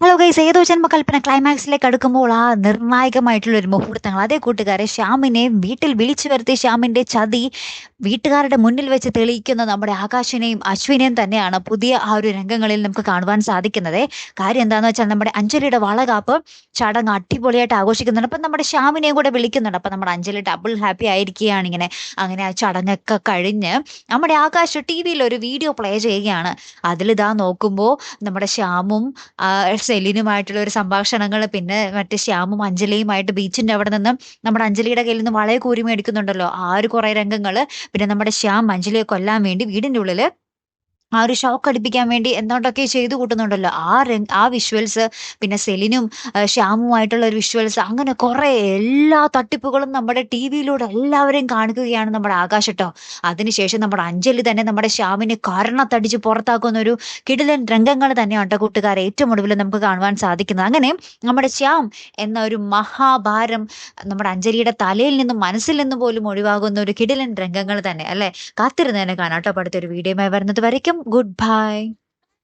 Hello guys ഏതോ ജന്മകൽപ്പന ക്ലൈമാക്സിലേക്ക് അടുക്കുമ്പോൾ ആ നിർണായകമായിട്ടുള്ള ഒരു മുഹൂർത്തങ്ങൾ. അതേ കൂട്ടുകാരെ ശ്യാമിനെ വീട്ടിൽ വിളിച്ചു വരുത്തി ശ്യാമിന്റെ ചതി വീട്ടുകാരുടെ മുന്നിൽ വെച്ച് തെളിയിക്കുന്ന നമ്മുടെ ആകാശിനെയും അശ്വിനെയും തന്നെയാണ് പുതിയ ആ ഒരു രംഗങ്ങളിൽ നമുക്ക് കാണുവാൻ സാധിക്കുന്നത്. കാര്യം എന്താന്ന് വെച്ചാൽ നമ്മുടെ അഞ്ജലിയുടെ വളകാപ്പ് ചടങ്ങ് അടിപൊളിയായിട്ട് ആഘോഷിക്കുന്നുണ്ട്. അപ്പം നമ്മുടെ ശ്യാമിനെയും കൂടെ വിളിക്കുന്നുണ്ട്. അപ്പം നമ്മുടെ അഞ്ജലി ഡബിൾ ഹാപ്പി ആയിരിക്കുകയാണ് ഇങ്ങനെ. അങ്ങനെ ആ ചടങ്ങൊക്കെ കഴിഞ്ഞ് നമ്മുടെ ആകാശ് ടി വിയിൽ ഒരു വീഡിയോ പ്ലേ ചെയ്യുകയാണ്. അതിലിതാ നോക്കുമ്പോൾ നമ്മുടെ ശ്യാമും സെലിനുമായിട്ടുള്ള ഒരു സംഭാഷണങ്ങൾ പിന്നെ മറ്റേ ശ്യാമും അഞ്ജലിയുമായിട്ട് ബീച്ചിന്റെ അവിടെ നിന്ന് നമ്മുടെ അഞ്ജലിയുടെ കയ്യിൽ നിന്ന് വളരെ കൂരി മേടിക്കുന്നുണ്ടല്ലോ. ആ ഒരു കുറെ രംഗങ്ങൾ. പിന്നെ നമ്മുടെ ശ്യാം അഞ്ജലിയെ കൊല്ലാൻ വേണ്ടി വീടിന്റെ ഉള്ളിൽ ആ ഒരു ഷോക്ക് അടിപ്പിക്കാൻ വേണ്ടി എന്തുകൊണ്ടൊക്കെ ചെയ്തു കൂട്ടുന്നുണ്ടല്ലോ? ആ ആ വിഷ്വൽസ് പിന്നെ സെലിനും ശ്യാമുമായിട്ടുള്ള ഒരു വിഷ്വൽസ് അങ്ങനെ കുറെ എല്ലാ തട്ടിപ്പുകളും നമ്മുടെ ടി വിയിലൂടെ എല്ലാവരെയും കാണിക്കുകയാണ് നമ്മുടെ ആകാശ് കേട്ടോ അതിനുശേഷം നമ്മുടെ അഞ്ജലി തന്നെ നമ്മുടെ ശ്യാമിനെ കരണത്തടിച്ച് പുറത്താക്കുന്ന ഒരു കിടിലൻ രംഗങ്ങൾ തന്നെയാണ് കേട്ടോ കൂട്ടുകാരെ ഏറ്റവും ഒടുവിൽ നമുക്ക് കാണുവാൻ സാധിക്കുന്നത്. അങ്ങനെ നമ്മുടെ ശ്യാം എന്ന ഒരു മഹാഭാരം നമ്മുടെ അഞ്ജലിയുടെ തലയിൽ നിന്നും മനസ്സിൽ നിന്നും പോലും ഒഴിവാകുന്ന ഒരു കിടിലൻ രംഗങ്ങൾ തന്നെ അല്ലെ? കാത്തിരുന്നതിനെ കാണാം കേട്ടോ അടുത്തൊരു വീഡിയോയുമായി വരുന്നത് വരയ്ക്കും. Goodbye.